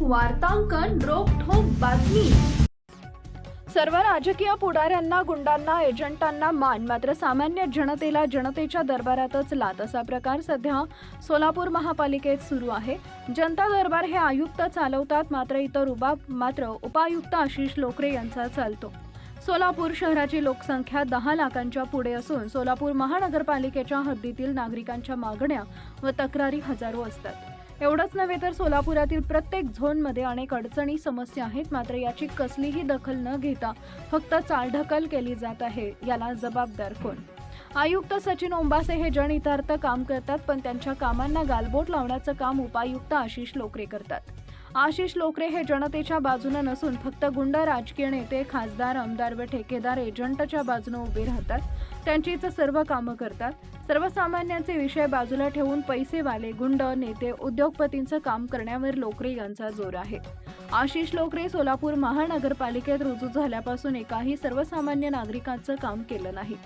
वार्तांकन रोखोक बातमी. सर्व राजकीय पुढाऱ्यांना गुंडांना एजंटांना मान मात्र सामान्य जनतेला जनतेच्या दरबारातच लात असा प्रकार सध्या सोलापूर महापालिकेत सुरू आहे. जनता दरबार हे आयुक्त चालवतात मात्र इतर उबा मात्र उपायुक्त आशिष लोकरे यांचा चालतो. सोलापूर शहराची लोकसंख्या दहा लाखांच्या पुढे असून सोलापूर महानगरपालिकेच्या हद्दीतील नागरिकांच्या मागण्या व तक्रारी हजारो असतात. एवढंच नव्हे तर सोलापुरातील प्रत्येक झोनमध्ये अनेक अडचणी समस्या आहेत मात्र याची कसलीही दखल न घेता फक्त चालढकल केली जात आहे याला जबाबदार कोण? आयुक्त सचिन ओंबासे हे जनहितार्थ काम करतात पण त्यांच्या कामांना गालबोट लावण्याचं काम उपायुक्त आशिष लोकरे करतात. आशिष लोकरे हे जनतेच्या बाजूनं नसून फक्त गुंड राजकीय नेते खासदार आमदार व ठेकेदार एजंटच्या बाजूनं उभे राहतात. त्यांचीच सर्व कामं करतात. सर्वसामान्यांचे विषय बाजूला ठेवून पैसेवाले गुंड नेते उद्योगपतींचं काम करण्यावर लोकरे यांचा जोर आहे. आशिष लोकरे सोलापूर महानगरपालिकेत रुजू झाल्यापासून एकाही सर्वसामान्य नागरिकांचं काम केलं नाही.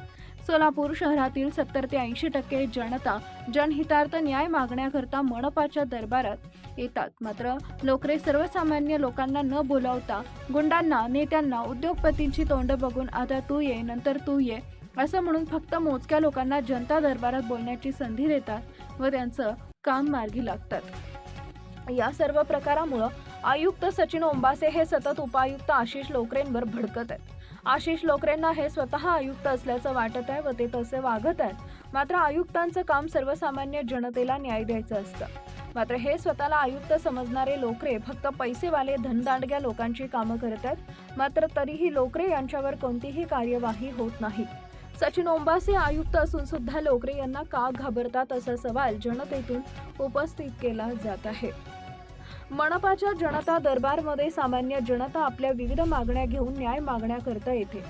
सोलापूर शहरातील सत्तर ते ऐंशी टक्के जनता जनहितार्थ न्याय मागण्याकरता मनपाच्या दरबारात येतात. मात्र लोकरे सर्वसामान्य लोकांना न बोलावता गुंडांना नेत्यांना उद्योगपतींची तोंड बघून आता तू ये नंतर तू ये असं म्हणून फक्त मोजक्या लोकांना जनता दरबारात बोलण्याची संधी देतात व त्यांचं काम मार्गी लागतात. या सर्व प्रकारामुळं आयुक्त सचिन ओंबासे हे सतत उपायुक्त आशिष लोकरेंवर भडकत आहेत. आशिष लोकरेंना हे स्वतः आयुक्त असल्याचं वाटत आहे व ते तसे वागत आहेत. मात्र आयुक्तांचं काम सर्वसामान्य जनतेला न्याय द्यायचं असतं. मात्र हे स्वतःला आयुक्त समजणारे लोकरे फक्त पैसेवाले धनदांडग्या लोकांची कामं करत आहेत मात्र तरीही लोकरे यांच्यावर कोणतीही कार्यवाही होत नाही. सचिन ओंबासे आयुक्त असून सुद्धा लोकरे यांना का घाबरतात असा सवाल जनतेतून उपस्थित केला जात आहे. मनपाच्या जनता दरबारमध्ये सामान्य जनता आपल्या विविध मागण्या घेऊन न्याय मागण्या करता येते.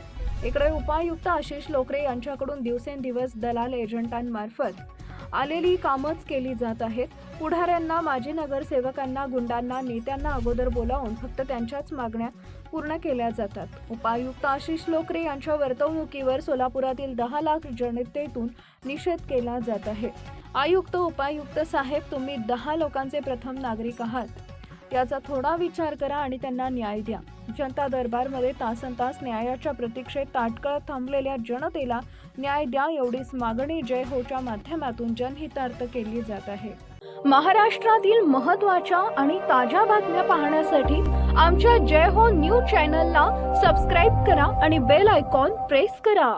इकडे उपायुक्त आशिष लोकरे यांच्याकडून दिवसेंदिवस दलाल एजंटांमार्फत आलेली कामच केली जात आहेत. पुढाऱ्यांना माजी नगरसेवकांना गुंडांना नेत्यांना अगोदर बोलावून फक्त त्यांच्याच मागण्या पूर्ण केल्या जातात. उपायुक्त आशिष लोकरे यांच्या वर्तवणुकीवर सोलापुरातील दहा लाख जनतेतून निषेध केला जात आहे. आयुक्त उपायुक्त साहेब तुम्ही दहा लोकांचे प्रथम नागरिक आहात. याचा थोडा विचार करा आणि त्यांना न्याय द्या. जनता दरबारमध्ये तासन तास न्यायाच्या प्रतीक्षेत ताटकळत थांबलेल्या जनतेला न्याय द्या एवढीच मागणी जय होच्या माध्यमातून जनहितार्थ केली जात आहे. महाराष्ट्रातील महत्त्वाच्या आणि ताज्या बातम्या पाहण्यासाठी आमच्या जय हो न्यूज चॅनलला सबस्क्राईब करा आणि बेल आयकॉन प्रेस करा.